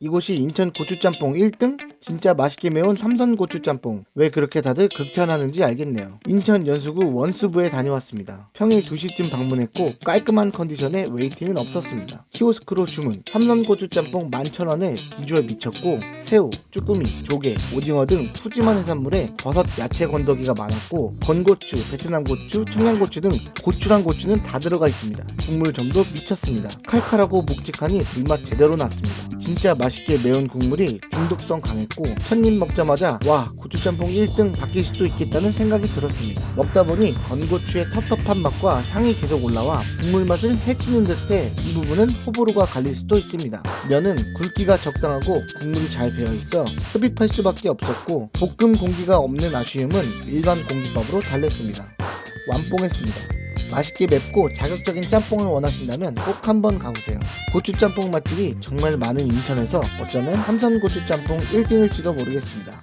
이곳이 인천 고추짬뽕 1등? 진짜 맛있게 매운 삼선 고추짬뽕. 왜 그렇게 다들 극찬하는지 알겠네요. 인천 연수구 원수부에 다녀왔습니다. 평일 2시쯤 방문했고 깔끔한 컨디션에 웨이팅은 없었습니다. 키오스크로 주문. 삼선 고추짬뽕 11,000원에 비주얼 미쳤고 새우, 쭈꾸미, 조개, 오징어 등 푸짐한 해산물에 버섯, 야채 건더기가 많았고 건고추, 베트남 고추, 청양고추 등 고추랑 고추는 다 들어가 있습니다. 국물점도 미쳤습니다. 칼칼하고 묵직하니 불맛 제대로 났습니다. 진짜 맛있게 매운 국물이 중독성 강했고 첫 입 먹자마자 와 고추짬뽕 1등 바뀔 수도 있겠다는 생각이 들었습니다. 먹다 보니 건고추의 텁텁한 맛과 향이 계속 올라와 국물 맛을 해치는 듯해 이 부분은 호불호가 갈릴 수도 있습니다. 면은 굵기가 적당하고 국물이 잘 배어 있어 흡입할 수밖에 없었고 볶음 공기가 없는 아쉬움은 일반 공깃밥으로 달랬습니다. 완뽕했습니다. 맛있게 맵고 자극적인 짬뽕을 원하신다면 꼭 한번 가보세요. 고추 짬뽕 맛집이 정말 많은 인천에서 어쩌면 삼선 고추 짬뽕 1등일지도 모르겠습니다.